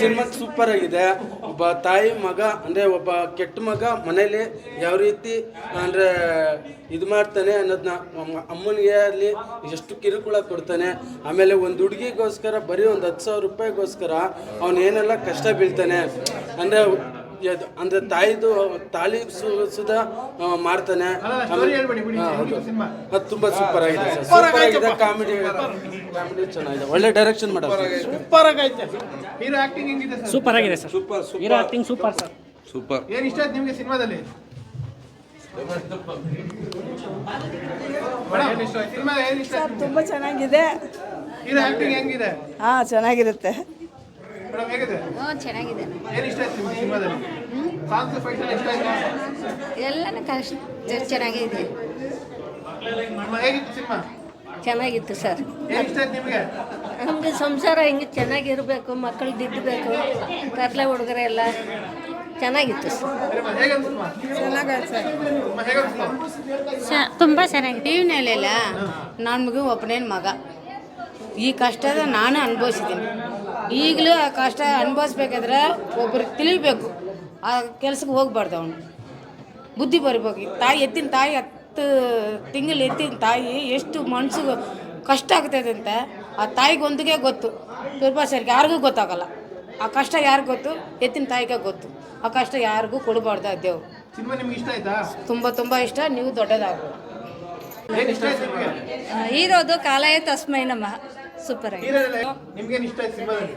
Cinema super ಆಗಿದೆ. ಒಬ್ಬ ತಾಯಿ ಮಗ, ಅಂದ್ರೆ ಒಬ್ಬ ಕೆಟ್ಟ ಮಗ ಮನೇಲಿ ಯಾವ ರೀತಿ, ಅಂದ್ರೆ ಇದು ಮಾಡ್ತಾನೆ ಅನ್ನೋದನ್ನ ಅಮ್ಮನಿಗೆ ಅಲ್ಲಿ ಎಷ್ಟು ಕಿರುಕುಳ ಕೊಡ್ತಾನೆ. ಆಮೇಲೆ ಒಂದು ಹುಡುಗಿಗೋಸ್ಕರ, ಬರೀ ಒಂದು ಹತ್ತು ಸಾವಿರ ರೂಪಾಯಿಗೋಸ್ಕರ ಅವನು ಏನೆಲ್ಲ ಕಷ್ಟ ಬೀಳ್ತಾನೆ. ಅಂದ್ರೆ ಯದ್- ಅಂದ್ರೆ ತಾಯಿದು ತಾಳಿ ಸು- ಸುದ ಮಾಡ್ತಾನೆ story ಹೇಳ್ಬೇಡಿ, ಬಿಡಿ. ಸಿನಿಮಾ. ಅದು ತುಂಬಾ ಸೂಪರ್ ಆಗಿದೆ ಸರ್. ಸೂಪರ್ ಆಗಿದೆ ಕಾಮಿಡಿ ಕಾಮಿಡಿ ಚೆನ್ನಾಗಿದೆ. ಒಳ್ಳೆ ಡೈರೆಕ್ಷನ್ ಮಾಡೋದು ಸೂಪರ್ ಆಗೈತೆ. ಹೀರೋ ಆಕ್ಟಿಂಗ್ ಹೆಂಗಿದೆ ಸರ್? ಸೂಪರ್ ಆಗಿದೆ sir. Super hero acting super sir. Super. ಏನ್ ಇಷ್ಟ ಆಯ್ತು ನಿಮಗೆ ಸಿನಿಮಾದಲ್ಲಿ? ಸಿನಿಮಾ ಏನ್ ಇಷ್ಟ ತುಂಬ ಚೆನ್ನಾಗಿದೆ. ಹೀರೋ ಆಕ್ಟಿಂಗ್ ಹೆಂಗಿದೆ? ಹಾ ಚೆನ್ನಾಗಿರುತ್ತೆ. ಮೇಡಮ್ ಹೇಗಿದೆ? ಹ್ಞೂ ಚೆನ್ನಾಗಿದೆ. ಏನ್ ಇಷ್ಟ ಆಯ್ತು ನಿಮ್ಗೆ ಸಿನಿಮಾದಲ್ಲಿ? ಸಾಂಗ್ಸ್ ಫೈಟ್ ಎಲ್ಲ ಇಷ್ಟ ಆಯ್ತು? ಎಲ್ಲನೂ ಕಷ್ಟ ಚೆನ್ನಾಗಿದೆ. ಹೇಗಿತ್ತು ಸಿನಿಮಾ? ಚೆನ್ನಾಗಿತ್ತು ಸರ್. ಏನ್ ಇಷ್ಟ ಆಯ್ತು ನಿಮಗೆ? ನಮಗೆ ಸಂಸಾರ ಹಿಂಗೆ ಚೆನ್ನಾಗಿರಬೇಕು ಮಕ್ಕಳು ದಿದ್ದಬೇಕು ಕರ್ಲೆ ಹುಡುಗರೆ ಎಲ್ಲ ಚೆನ್ನಾಗಿತ್ತು ಸರ್. ತುಂಬ ಹೇಗನ್ಸ್ತು ಸಿನಿಮಾ? ಚೆನ್ನಾಗೈತೆ ಸರ್. ಸಿನಿಮಾ? ಹೇಗನ್ಸ್ತು? ತುಂಬ ಚೆನ್ನಾಗಿದೆ. ಜೀವನಲ್ಲೆಲ್ಲ ನಮಗೂ ಒಬ್ಬನೇನು ಮಗ. ಈ ಕಷ್ಟದ ನಾನು ಅನುಭವಿಸಿದ್ದೀನಿ. ಈಗಲೂ ಆ ಕಷ್ಟ ಅನುಭವಿಸ್ಬೇಕಾದ್ರೆ ಒಬ್ರಿಗೆ ತಿಳಿಬೇಕು. ಆ ಕೆಲ್ಸಕ್ಕೆ ಹೋಗ್ಬಾರ್ದು ಅವನು. ಬುದ್ಧಿ ಬರಬೇಕು. ತಾಯಿ ಎತ್ತಿನ ತಾಯಿ ಹತ್ತು ತಿಂಗಳು ಎತ್ತಿನ ತಾಯಿ ಎಷ್ಟು ಮನ್ಸಿಗೆ ಕಷ್ಟ ಆಗ್ತದೆ ಅಂತ ಆ ತಾಯಿಗೆ ಒಂದಿಗೆ ಗೊತ್ತು. ದುರ್ಭಾಷರಿಗೆ ಯಾರಿಗೂ ಗೊತ್ತಾಗಲ್ಲ. ಆ ಕಷ್ಟ ಯಾರಿಗೂ ಗೊತ್ತು ಎತ್ತಿನ ತಾಯಿಗೆ ಗೊತ್ತು. ಆ ಕಷ್ಟ ಯಾರಿಗೂ ಕೊಡಬಾರ್ದು ಆ ದೇವ್ರು. ಸಿನಿಮಾ ನಿಮ್ಗೆ ಇಷ್ಟ ಆಯ್ತಾ? ತುಂಬ ತುಂಬ ಇಷ್ಟ ನೀವು ದೊಡ್ಡದಾಗಬೇಕು ಏನ್ ಇಷ್ಟ ಆಯ್ತು ನಿಮ್ಗೆ ಹೀರೋದು ಕಾಲಯ ತಸ್ಮೈ ನಮ್ಮ ಸೂಪರ್ ಸಿನಿಮಾದಲ್ಲಿ?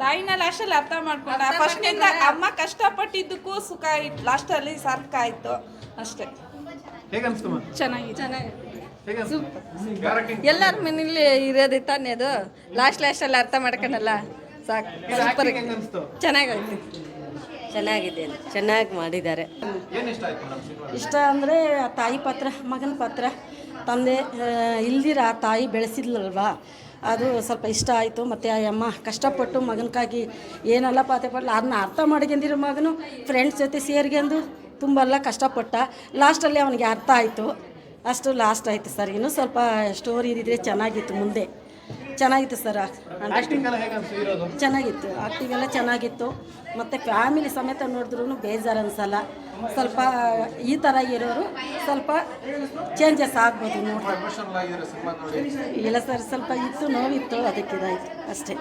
ತಾಯಿನ ಲಾಸ್ಟಲ್ಲಿ ಅರ್ಥ ಮಾಡ್ಕೊಂಡ. ಫಸ್ಟಿಂದ ಅಮ್ಮ ಕಷ್ಟಪಟ್ಟಿದ್ದಕ್ಕೂ ಸುಖ ಆಯ್ತು ಲಾಸ್ಟಲ್ಲಿ ಸಾರ್ಥಕ ಆಯ್ತು. ಅಷ್ಟೇ. ಚೆನ್ನಾಗಿ ಚೆನ್ನಾಗಿ? ಎಲ್ಲರ ಮನೇಲಿ ಇರೋದೇ ತಾನೇ ಅದು? ಲಾಸ್ಟ್ ಲಾಸ್ಟಲ್ಲಿ ಅರ್ಥ ಮಾಡ್ಕೊಂಡಲ್ಲ? ಸಾಕು. ಹೀರೋ ಚೆನ್ನಾಗಿದೆ ಚೆನ್ನಾಗಿ ಮಾಡಿದ್ದಾರೆ. ಇಷ್ಟ ಅಂದರೆ ತಾಯಿ ಪಾತ್ರ ಮಗನ ಪಾತ್ರ. ತಂದೆ ಇಲ್ದಿರ ಆ ತಾಯಿ ಬೆಳೆಸಿದ್ಲಲ್ವಾ? ಅದು ಸ್ವಲ್ಪ ಇಷ್ಟ ಆಯಿತು. ಮತ್ತು ಆ ಅಮ್ಮ ಕಷ್ಟಪಟ್ಟು ಮಗನಕ್ಕಾಗಿ ಏನೆಲ್ಲ ಪಾತ್ರೆ ಪಡಲ್ಲ ಅದನ್ನ ಅರ್ಥ ಮಾಡ್ಕೊಂಡಿರೋ ಮಗನು ಫ್ರೆಂಡ್ಸ್ ಜೊತೆ ಸೇರ್ಕೊಂಡು ತುಂಬ ಎಲ್ಲ ಕಷ್ಟಪಟ್ಟ ಲಾಸ್ಟಲ್ಲಿ ಅವನಿಗೆ ಅರ್ಥ ಆಯಿತು. ಅಷ್ಟು ಲಾಸ್ಟ್ ಆಯಿತು ಸರ್. ಇನ್ನೂ ಸ್ವಲ್ಪ ಸ್ಟೋರಿ ಇದ್ದಿದ್ರೆ ಚೆನ್ನಾಗಿತ್ತು ಮುಂದೆ. ಚೆನ್ನಾಗಿತ್ತು ಸರ್ ಚೆನ್ನಾಗಿತ್ತು. ಆಕ್ಟಿಂಗ್ ಎಲ್ಲ ಚೆನ್ನಾಗಿತ್ತು. ಮತ್ತು ಫ್ಯಾಮಿಲಿ ಸಮೇತ ನೋಡಿದ್ರೂ ಬೇಜಾರು ಅನ್ಸಲ್ಲ. ಸ್ವಲ್ಪ ಈ ಥರ ಇರೋರು ಸ್ವಲ್ಪ ಚೇಂಜಸ್ ಆಗ್ಬೋದು ನೋಡಿ. ಇಲ್ಲ ಸರ್ ಸ್ವಲ್ಪ ಇತ್ತು ನೋವಿತ್ತು ಅದಕ್ಕೆ ಇದಾಯಿತು. ಅಷ್ಟೇ.